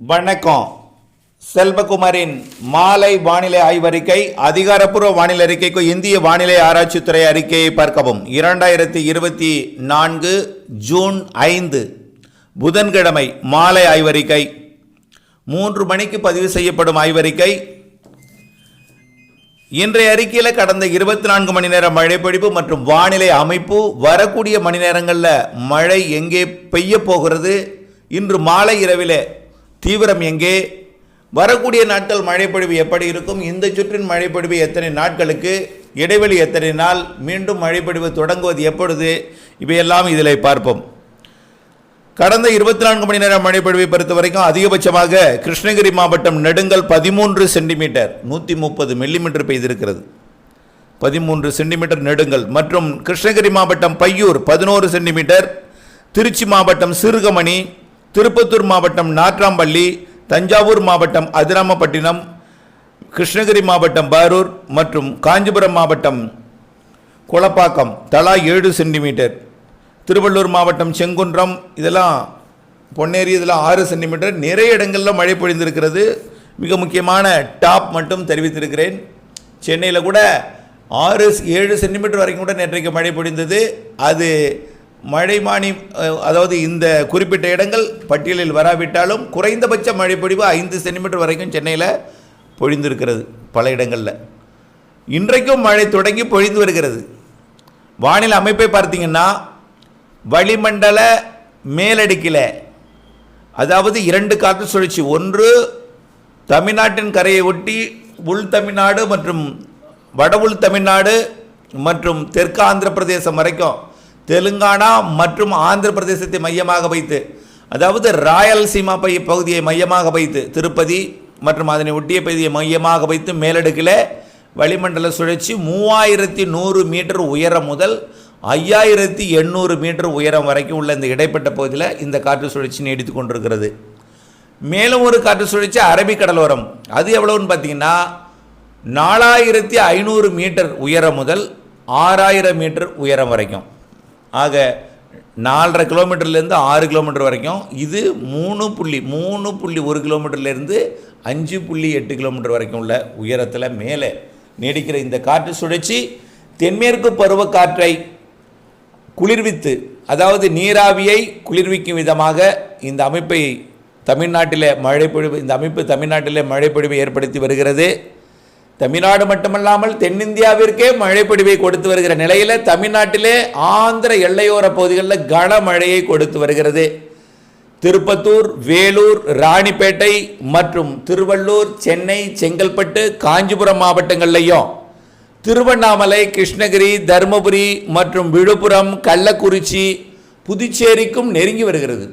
வணக்கம். செல்வகுமாரின் மாலை வானிலை ஆய்வறிக்கை அதிகாரப்பூர்வ வானிலை அறிக்கைக்கு இந்திய வானிலை ஆராய்ச்சித்துறை அறிக்கையை பார்க்கவும். இரண்டாயிரத்தி இருபத்தி நான்கு ஜூன் ஐந்து புதன்கிழமை மாலை ஆய்வறிக்கை. மூன்று மணிக்கு பதிவு செய்யப்படும் ஆய்வறிக்கை. இன்றைய அறிக்கையில் கடந்த இருபத்தி நான்கு மணி நேரம் மழைப்பொழிவு மற்றும் வானிலை அமைப்பு வரக்கூடிய மணி நேரங்களில் மழை எங்கே பெய்ய போகிறது? இன்று மாலை இரவிலே தீவிரம் எங்கே? வரக்கூடிய நாட்கள் மழைப்பொழிவு எப்படி இருக்கும்? இந்த சுற்றின் மழைப்பொழிவு எத்தனை நாட்களுக்கு? இடைவெளி எத்தனை நாள்? மீண்டும் மழைப்பொழிவு தொடங்குவது எப்பொழுது? இவையெல்லாம் இதில் பார்ப்போம். கடந்த இருபத்தி நான்கு மணி நேரம் மழைப்பொழிவை பொறுத்த வரைக்கும் அதிகபட்சமாக கிருஷ்ணகிரி மாவட்டம் நெடுங்கல் பதிமூன்று சென்டிமீட்டர் நூற்றி முப்பது மில்லிமீட்டர் பெய்திருக்கிறது. பதிமூன்று சென்டிமீட்டர் நெடுங்கல் மற்றும் கிருஷ்ணகிரி மாவட்டம் பையூர் பதினோரு சென்டிமீட்டர் திருச்சி மாவட்டம் சிறுகமணி திருப்பத்தூர் மாவட்டம் நாற்றாம்பள்ளி தஞ்சாவூர் மாவட்டம் அதிராமப்பட்டினம் கிருஷ்ணகிரி மாவட்டம் பாரூர் மற்றும் காஞ்சிபுரம் மாவட்டம் குளப்பாக்கம் தலா ஏழு சென்டிமீட்டர். திருவள்ளூர் மாவட்டம் செங்குன்றம் இதெல்லாம் பொன்னேரி இதெல்லாம் ஆறு சென்டிமீட்டர். நிறைய இடங்களில் மழை பொழிந்திருக்கிறது. மிக முக்கியமான டாப் மட்டும் தெரிவித்திருக்கிறேன். சென்னையில் கூட ஆறு ஏழு சென்டிமீட்டர் வரைக்கும் கூட நேற்றைக்கு மழை பொழிந்தது. அது மழைமானி அதாவது இந்த குறிப்பிட்ட இடங்கள் பட்டியலில் வராவிட்டாலும் குறைந்தபட்ச மழைப்பொழிவு ஐந்து சென்டிமீட்டர் வரைக்கும் சென்னையில் பொழிந்திருக்கிறது பல இடங்களில். இன்றைக்கும் மழை தொடங்கி பொழிந்து வருகிறது. வானிலை அமைப்பை பார்த்தீங்கன்னா வளிமண்டல மேலடுக்கில் அதாவது இரண்டு காற்று சுழற்சி ஒன்று தமிழ்நாட்டின் கரையை ஒட்டி உள் தமிழ்நாடு மற்றும் வட உள் தமிழ்நாடு மற்றும் தெற்கு ஆந்திர பிரதேசம் வரைக்கும் தெலுங்கானா மற்றும் ஆந்திர பிரதேசத்தை மையமாக வைத்து அதாவது ராயல்சீமா பை பகுதியை மையமாக வைத்து திருப்பதி மற்றும் அதனை ஒட்டிய பகுதியை மையமாக வைத்து மேலடுக்கில் வளிமண்டல சுழற்சி மூவாயிரத்தி நூறு மீட்டர் உயரம் முதல் ஐயாயிரத்தி எண்ணூறு மீட்டர் உயரம் வரைக்கும் உள்ள இந்த இடைப்பட்ட பகுதியில் இந்த காற்று சுழற்சி நீடித்து கொண்டிருக்கிறது. மேலும் ஒரு காற்று சுழற்சி அரபிக்கடலோரம். அது எவ்வளவுன்னு பார்த்தீங்கன்னா நாலாயிரத்தி ஐநூறு மீட்டர் உயரம் முதல் ஆறாயிரம் மீட்டர் உயரம் வரைக்கும். ஆக நாலரை கிலோமீட்டர்லேருந்து ஆறு கிலோமீட்டர் வரைக்கும் இது மூணு புள்ளி மூணு புள்ளி ஒரு கிலோமீட்டர்லேருந்து அஞ்சு புள்ளி எட்டு கிலோமீட்டர் வரைக்கும் உள்ள உயரத்தில் மேலே நீடிக்கிற இந்த காற்று சுழற்சி தென்மேற்கு பருவக்காற்றை குளிர்வித்து அதாவது நீராவியை குளிர்விக்கும் விதமாக இந்த அமைப்பை தமிழ்நாட்டில் மழைப்பொழிவு இந்த அமைப்பு தமிழ்நாட்டில் மழைப்பொழிவை ஏற்படுத்தி வருகிறது. தமிழ்நாடு மட்டுமல்லாமல் தென்னிந்தியாவிற்கே மழைப்பொழிவை கொடுத்து வருகிற நிலையில் தமிழ்நாட்டிலே ஆந்திர எல்லையோர பகுதிகளில் கனமழையை கொடுத்து வருகிறது. திருப்பத்தூர் வேலூர் ராணிப்பேட்டை மற்றும் திருவள்ளூர் சென்னை செங்கல்பட்டு காஞ்சிபுரம் மாவட்டங்கள்லையும் திருவண்ணாமலை கிருஷ்ணகிரி தருமபுரி மற்றும் விழுப்புரம் கள்ளக்குறிச்சி புதுச்சேரிக்கும் நெருங்கி வருகிறது.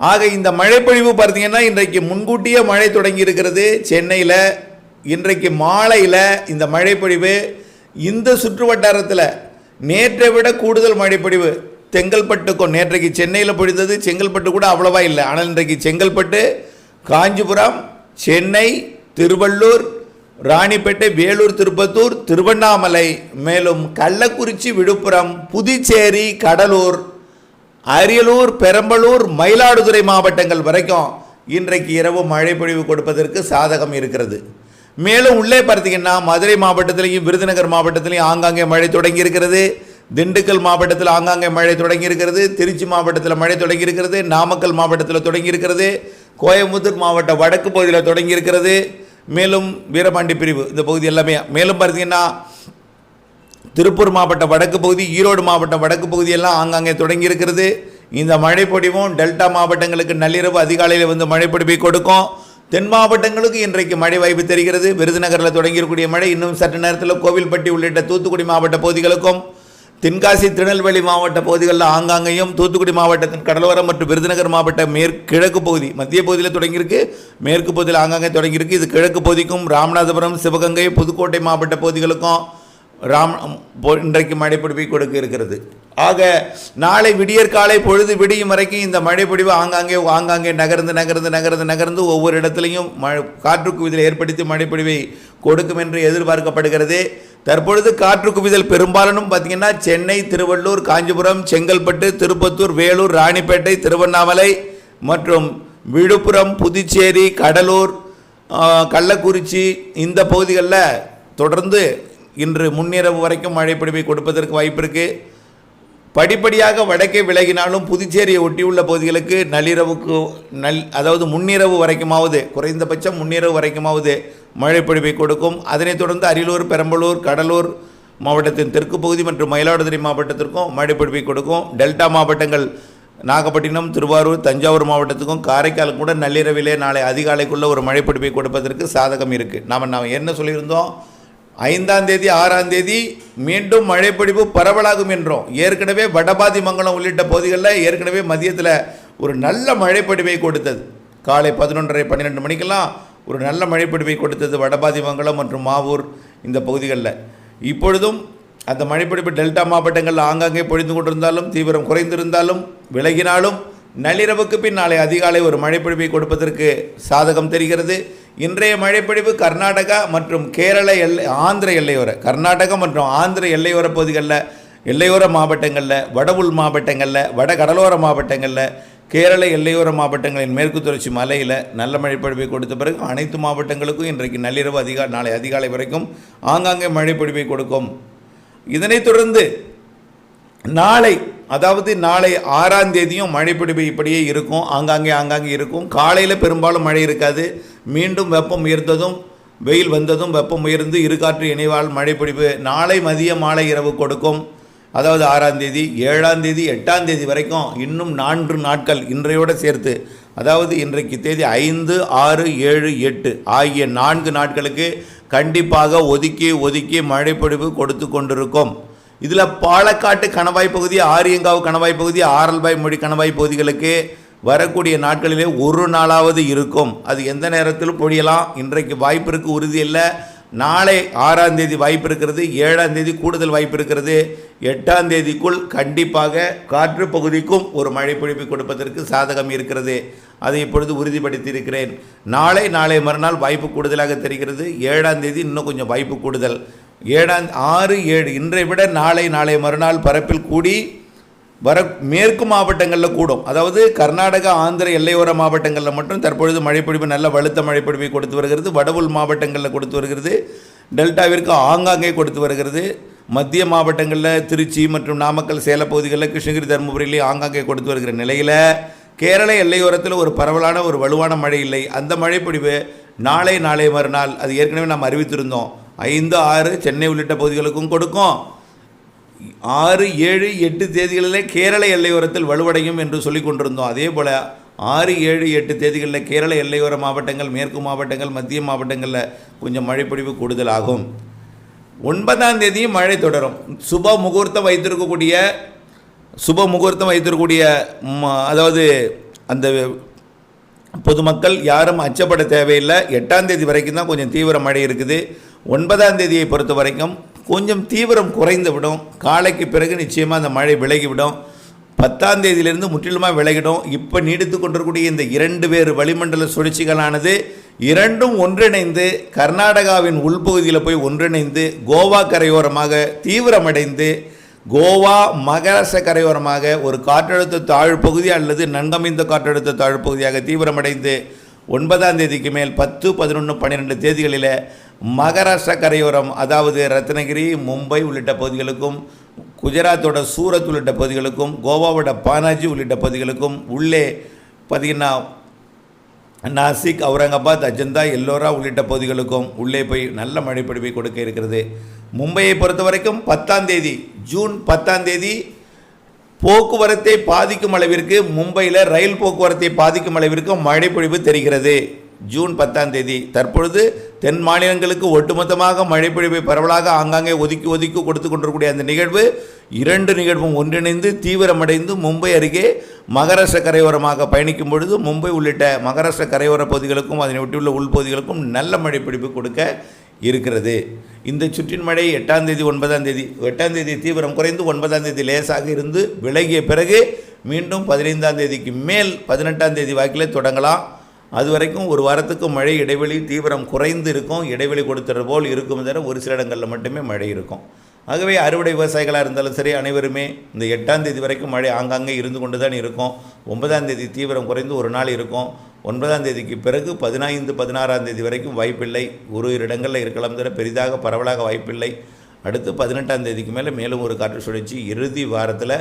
ஆக இந்த மழைப்பொழிவு பார்த்தீங்கன்னா இன்றைக்கு முன்கூட்டியே மழை தொடங்கி இருக்கிறது. சென்னையில் இன்றைக்கு மாலையில் இந்த மழைப்பொழிவு இந்த சுற்று வட்டாரத்தில் நேற்றை விட கூடுதல் மழைப்பொழிவு. செங்கல்பட்டுக்கும் நேற்றைக்கு சென்னையில் பொழிந்தது செங்கல்பட்டு கூட அவ்வளவா இல்லை. ஆனால் இன்றைக்கு செங்கல்பட்டு காஞ்சிபுரம் சென்னை திருவள்ளூர் ராணிப்பேட்டை வேலூர் திருப்பத்தூர் திருவண்ணாமலை மேலும் கள்ளக்குறிச்சி விழுப்புரம் புதுச்சேரி கடலூர் அரியலூர் பெரம்பலூர் மயிலாடுதுறை மாவட்டங்கள் வரைக்கும் இன்றைக்கு இரவு மழை பொழிவு கொடுப்பதற்கு சாதகம் இருக்கிறது. மேலும் உள்ளே பார்த்தீங்கன்னா மதுரை மாவட்டத்திலையும் விருதுநகர் மாவட்டத்திலையும் ஆங்காங்கே மழை தொடங்கி இருக்கிறது திண்டுக்கல் மாவட்டத்தில் ஆங்காங்கே மழை தொடங்கி இருக்கிறது திருச்சி மாவட்டத்தில் மழை தொடங்கி இருக்கிறது நாமக்கல் மாவட்டத்தில் தொடங்கி இருக்கிறது கோயம்புத்தூர் மாவட்ட வடக்கு பகுதியில் தொடங்கி இருக்கிறது மேலும் வீரபாண்டி பிரிவு இந்த பகுதி எல்லாமே. மேலும் பார்த்தீங்கன்னா திருப்பூர் மாவட்ட வடக்கு பகுதி ஈரோடு மாவட்டம் வடக்கு பகுதியெல்லாம் ஆங்காங்கே தொடங்கி இருக்கிறது இந்த மழைப்பொடிவும் டெல்டா மாவட்டங்களுக்கு நள்ளிரவு அதிகாலையில் வந்து மழைப்பொடிவை கொடுக்கும். தென் மாவட்டங்களுக்கு இன்றைக்கு மழை வாய்ப்பு தெரிகிறது. விருதுநகரில் தொடங்கியிருக்கூடிய மழை இன்னும் சற்று நேரத்தில் கோவில்பட்டி உள்ளிட்ட தூத்துக்குடி மாவட்ட பகுதிகளுக்கும் தென்காசி திருநெல்வேலி மாவட்ட பகுதிகளில் ஆங்காங்கேயும் தூத்துக்குடி மாவட்டத்தின் கடலோரம் மற்றும் விருதுநகர் மாவட்ட மேற்கு கிழக்கு பகுதி மத்திய பகுதியில் தொடங்கியிருக்கு. மேற்கு பகுதியில் ஆங்காங்கே தொடங்கியிருக்கு. இது கிழக்கு பகுதிக்கும் ராமநாதபுரம் சிவகங்கை புதுக்கோட்டை மாவட்ட பகுதிகளுக்கும் ராம் இன்றைக்கு மழைப்பொழிவை கொடுக்க இருக்கிறது. ஆக நாளை விடியற்காலை பொழுது விடியும் வரைக்கும் இந்த மழைப்பிடிவு ஆங்காங்கே ஆங்காங்கே நகர்ந்து நகர்ந்து நகர்ந்து நகர்ந்து ஒவ்வொரு இடத்துலையும் மழை காற்று குவிதல் ஏற்படுத்தி மழைப்பொழிவை கொடுக்கும் என்று எதிர்பார்க்கப்படுகிறது. தற்பொழுது காற்று குவிதல் பெரும்பாலும் பார்த்திங்கன்னா சென்னை திருவள்ளூர் காஞ்சிபுரம் செங்கல்பட்டு திருப்பத்தூர் வேலூர் ராணிப்பேட்டை திருவண்ணாமலை மற்றும் விழுப்புரம் புதுச்சேரி கடலூர் கள்ளக்குறிச்சி இந்த பகுதிகளில் தொடர்ந்து இன்று முன்னிரவு வரைக்கும் மழை பொழிவை கொடுப்பதற்கு வாய்ப்பு இருக்குது படிப்படியாக வடக்கே விலகினாலும் புதுச்சேரியை ஒட்டியுள்ள பகுதிகளுக்கு நள்ளிரவுக்கு நல் அதாவது முன்னிரவு வரைக்குமாவது குறைந்தபட்சம் முன்னிரவு வரைக்குமாவது மழை பொழிவை கொடுக்கும். அதனைத் தொடர்ந்து அரியலூர் பெரம்பலூர் கடலூர் மாவட்டத்தின் தெற்கு பகுதி மற்றும் மயிலாடுதுறை மாவட்டத்திற்கும் மழை பொழிவை கொடுக்கும். டெல்டா மாவட்டங்கள் நாகப்பட்டினம் திருவாரூர் தஞ்சாவூர் மாவட்டத்துக்கும் காரைக்கால் கூட நள்ளிரவிலே நாளை அதிகாலைக்குள்ளே ஒரு மழை பொழிவை கொடுப்பதற்கு சாதகம் இருக்குது நாம் நாம் என்ன சொல்லியிருந்தோம்? ஐந்தாம் தேதி ஆறாம் தேதி மீண்டும் மழைப்பொழிவு பரவலாகும் என்றோம். ஏற்கனவே வடபாதி மங்கலம் உள்ளிட்ட பகுதிகளில் ஏற்கனவே மதியத்தில் ஒரு நல்ல மழைப்பொழிவை கொடுத்தது. காலை பதினொன்றரை பன்னிரெண்டு மணிக்கெல்லாம் ஒரு நல்ல மழைப்பொழிவை கொடுத்தது வடபாதி மங்கலம் மற்றும் மாவூர் இந்த பகுதிகளில். இப்பொழுதும் அந்த மழைப்பொழிவு டெல்டா மாவட்டங்களில் ஆங்காங்கே பொழிந்து கொண்டிருந்தாலும் தீவிரம் குறைந்திருந்தாலும் விலகினாலும் நள்ளிரவுக்கு பின் நாளை அதிகாலை ஒரு மழைப்பொழிவை கொடுப்பதற்கு சாதகம் தெரிகிறது. இன்றைய மழைப்பொழிவு கர்நாடகா மற்றும் கேரள எல்லை ஆந்திர எல்லையோர கர்நாடகா மற்றும் ஆந்திர எல்லையோர பகுதிகளில் எல்லையோர மாவட்டங்களில் வட உள் மாவட்டங்களில் வட கடலோர மாவட்டங்களில் கேரள எல்லையோர மாவட்டங்களின் மேற்கு தொடர்ச்சி மலையில் நல்ல மழைப்பொழிவை கொடுத்த பிறகு அனைத்து மாவட்டங்களுக்கும் இன்றைக்கு நள்ளிரவு அதிகா நாளை அதிகாலை வரைக்கும் ஆங்காங்கே மழைப்பொழிவை கொடுக்கும். இதனைத் தொடர்ந்து நாளை அதாவது நாளை ஆறாம் தேதியும் மழைப்பிடிப்பு இப்படியே இருக்கும் ஆங்காங்கே ஆங்காங்கே இருக்கும். காலையில் பெரும்பாலும் மழை இருக்காது. மீண்டும் வெப்பம் உயர்ந்ததும் வெயில் வந்ததும் வெப்பம் உயர்ந்து இருகாற்று இணைவால் மழைப்பிடிப்பு நாளை மதிய மாலை இரவு கொடுக்கும். அதாவது ஆறாம் தேதி ஏழாம் தேதி எட்டாம் தேதி வரைக்கும் இன்னும் நான்கு நாட்கள் இன்றையோடு சேர்த்து அதாவது இன்றைக்கு தேதி ஐந்து ஆறு ஏழு எட்டு ஆகிய நான்கு நாட்களுக்கு கண்டிப்பாக ஒதுக்கி ஒதுக்கி மழைப்பொழிவு கொடுத்து கொண்டிருக்கும். இதில் பாலக்காட்டு கணவாய் பகுதி ஆரியங்காவு கணவாய் பகுதி ஆரல்பாய் மொழி கணவாய் பகுதிகளுக்கு வரக்கூடிய நாட்களிலே ஒரு நாளாவது இருக்கும். அது எந்த நேரத்திலும் பொழியலாம். இன்றைக்கு வாய்ப்பு இருக்கு உறுதி இல்லை. நாளை ஆறாம் தேதி வாய்ப்பு இருக்கிறது. ஏழாம் தேதி கூடுதல் வாய்ப்பு இருக்கிறது. எட்டாம் தேதிக்குள் கண்டிப்பாக காற்று பகுதிக்கும் ஒரு மழை பொழிப்பு கொடுப்பதற்கு சாதகம் இருக்கிறது. அதை இப்பொழுது உறுதிப்படுத்தியிருக்கிறேன். நாளை நாளை மறுநாள் வாய்ப்பு கூடுதலாக தெரிகிறது. ஏழாம் தேதி இன்னும் கொஞ்சம் வாய்ப்பு கூடுதல். ஏழாம் ஆறு ஏழு இன்றை விட நாளை நாளை மறுநாள் பரப்பில் கூடி வர மேற்கு மாவட்டங்களில் கூடும். அதாவது கர்நாடகா ஆந்திர எல்லையோர மாவட்டங்களில் மட்டும் தற்பொழுது மழைப்பொழிவு நல்ல வலுத்த மழைப்பொழிவை கொடுத்து வருகிறது. வடவுள் மாவட்டங்களில் கொடுத்து வருகிறது. டெல்டாவிற்கு ஆங்காங்கே கொடுத்து வருகிறது. மத்திய மாவட்டங்களில் திருச்சி மற்றும் நாமக்கல் சேல பகுதிகளில் கிருஷ்ணகிரி தருமபுரியிலே ஆங்காங்கே கொடுத்து வருகிற நிலையில் கேரள எல்லையோரத்தில் ஒரு பரவலான ஒரு வலுவான மழை இல்லை. அந்த மழைப்பொழிவு நாளை நாளை மறுநாள் அது ஏற்கனவே நாம் அறிவித்திருந்தோம். ஐந்து ஆறு சென்னை உள்ளிட்ட பகுதிகளுக்கும் கொடுக்கும். ஆறு ஏழு எட்டு தேதிகளிலே கேரள எல்லையோரத்தில் வலுவடையும் என்று சொல்லிக் கொண்டிருந்தோம். அதே போல் ஆறு ஏழு எட்டு தேதிகளில் கேரள எல்லையோர மாவட்டங்கள் மேற்கு மாவட்டங்கள் மத்திய மாவட்டங்களில் கொஞ்சம் மழைப்பொழிவு கூடுதலாகும். ஒன்பதாம் தேதியும் மழை தொடரும். சுப முகூர்த்தம் வைத்திருக்கக்கூடிய சுப முகூர்த்தம் வைத்திருக்கக்கூடிய அதாவது அந்த பொதுமக்கள் யாரும் அச்சப்பட தேவையில்லை. எட்டாம் தேதி வரைக்கும் தான் கொஞ்சம் தீவிர மழை இருக்குது. ஒன்பதாம் தேதியை பொறுத்த வரைக்கும் கொஞ்சம் தீவிரம் குறைந்து விடும். காலைக்கு பிறகு நிச்சயமாக அந்த மழை விலகிவிடும். பத்தாம் தேதியிலிருந்து முற்றிலுமாக விலகிடும். இப்போ நீடித்து கொண்டிருக்கூடிய இந்த இரண்டு வேறு வளிமண்டல சுழற்சிகளானது இரண்டும் ஒன்றிணைந்து கர்நாடகாவின் உள்பகுதியில் போய் ஒன்றிணைந்து கோவா கரையோரமாக தீவிரமடைந்து கோவா மகாராஷ்டிர கரையோரமாக ஒரு காற்றழுத்த தாழ்வு பகுதி அல்லது நன்கமைந்த காற்றழுத்த தாழ்வு பகுதியாக தீவிரமடைந்து ஒன்பதாம் தேதிக்கு மேல் பத்து பதினொன்று பன்னிரெண்டு தேதிகளில் மகாராஷ்டிரா கரையோரம் அதாவது ரத்னகிரி மும்பை உள்ளிட்ட பகுதிகளுக்கும் குஜராத்தோட சூரத் உள்ளிட்ட பகுதிகளுக்கும் கோவாவோட பானாஜி உள்ளிட்ட பகுதிகளுக்கும் உள்ளே பார்த்திங்கன்னா நாசிக் அவுரங்காபாத் அஜந்தா எல்லோரா உள்ளிட்ட பகுதிகளுக்கும் உள்ளே போய் நல்ல மழைப்பொழிவை கொடுக்க இருக்கிறது. மும்பையை பொறுத்த வரைக்கும் பத்தாம் தேதி ஜூன் பத்தாம் தேதி போக்குவரத்தை பாதிக்கும் அளவிற்கு மும்பையில் ரயில் போக்குவரத்தை பாதிக்கும் அளவிற்கு மழைப்பொழிவு தெரிகிறது. ஜூன் பத்தாம் தேதி. தற்பொழுது தென் மாநிலங்களுக்கு ஒட்டுமொத்தமாக மழைப்பொழிவை பரவலாக ஆங்காங்கே ஒதுக்கி ஒதுக்கி கொடுத்து கொண்டிருக்கூடிய அந்த நிகழ்வு இரண்டு நிகழ்வும் ஒன்றிணைந்து தீவிரமடைந்து மும்பை அருகே மகாராஷ்டிர கரையோரமாக பயணிக்கும் பொழுது மும்பை உள்ளிட்ட மகாராஷ்டிர கரையோர பகுதிகளுக்கும் அதனை ஒட்டியுள்ள உள்பகுதிகளுக்கும் நல்ல மழைப்பிடிப்பு கொடுக்க இருக்கிறது. இந்த சுற்றின் மழை எட்டாம் தேதி ஒன்பதாம் தேதி எட்டாம் தேதி தீவிரம் குறைந்து ஒன்பதாம் தேதி லேசாக இருந்து விலகிய பிறகு மீண்டும் பதினைந்தாம் தேதிக்கு மேல் பதினெட்டாம் தேதி வாக்கிலே தொடங்கலாம். அது வரைக்கும் ஒரு வாரத்துக்கு மழை இடைவெளி தீவிரம் குறைந்து இருக்கும் இடைவெளி கொடுத்துற போல் இருக்கும் தவிர ஒரு சில இடங்களில் மட்டுமே மழை இருக்கும். ஆகவே அறுவடை விவசாயிகளாக இருந்தாலும் சரி அனைவருமே இந்த எட்டாம் தேதி வரைக்கும் மழை ஆங்காங்கே இருந்து கொண்டு தான் இருக்கும். ஒன்பதாம் தேதி தீவிரம் குறைந்து ஒரு நாள் இருக்கும். ஒன்பதாம் தேதிக்கு பிறகு பதினைந்து பதினாறாம் தேதி வரைக்கும் வாய்ப்பில்லை. ஒரு இரு இடங்களில் இருக்கலாம் தவிர பெரிதாக பரவலாக வாய்ப்பில்லை. அடுத்து பதினெட்டாம் தேதிக்கு மேலே மேலும் ஒரு காற்று சுழற்சி இறுதி வாரத்தில்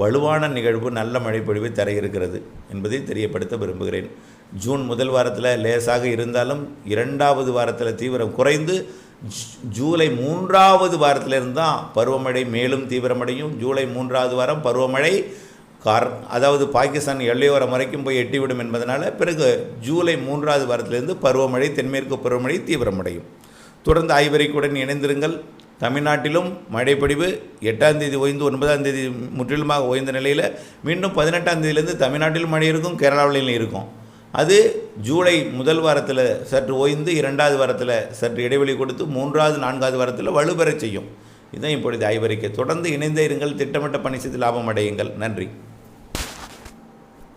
வலுவான நிகழ்வு நல்ல மழைப்பொழிவை தர இருக்கிறது என்பதை தெரியப்படுத்த விரும்புகிறேன். ஜூன் முதல் வாரத்தில் லேசாக இருந்தாலும் இரண்டாவது வாரத்தில் தீவிரம் குறைந்து ஜூ- ஜூலை மூன்றாவது வாரத்திலிருந்து தான் பருவமழை மேலும் தீவிரமடையும். ஜூலை மூன்றாவது வாரம் பருவமழை கார் அதாவது பாகிஸ்தான் எல்லையோரம் வரைக்கும் போய் எட்டிவிடும் என்பதனால் பிறகு ஜூலை மூன்றாவது வாரத்திலிருந்து பருவமழை தென்மேற்கு பருவமழை தீவிரமடையும். தொடர்ந்து ஐவரிக்குடன் இணைந்திருங்கள். தமிழ்நாட்டிலும் மழைப்பொழிவு எட்டாம் தேதி ஓய்ந்து ஒன்பதாம் தேதி முற்றிலுமாக ஓய்ந்த நிலையில் மீண்டும் பதினெட்டாம் தேதியிலேருந்து தமிழ்நாட்டிலும் மழை இருக்கும் கேரளாவிலையும் இருக்கும். அது ஜூலை முதல் வாரத்தில் சற்று ஓய்ந்து இரண்டாவது வாரத்தில் சற்று இடைவெளி கொடுத்து மூன்றாவது நான்காவது வாரத்தில் வலுப்பெறச் செய்யும். இதுதான் இப்பொழுது ஆய்வறிக்கை தொடர்ந்து இணைந்தே இருங்கள். திட்டமிட்ட பணி செய்து லாபம் அடையுங்கள். நன்றி.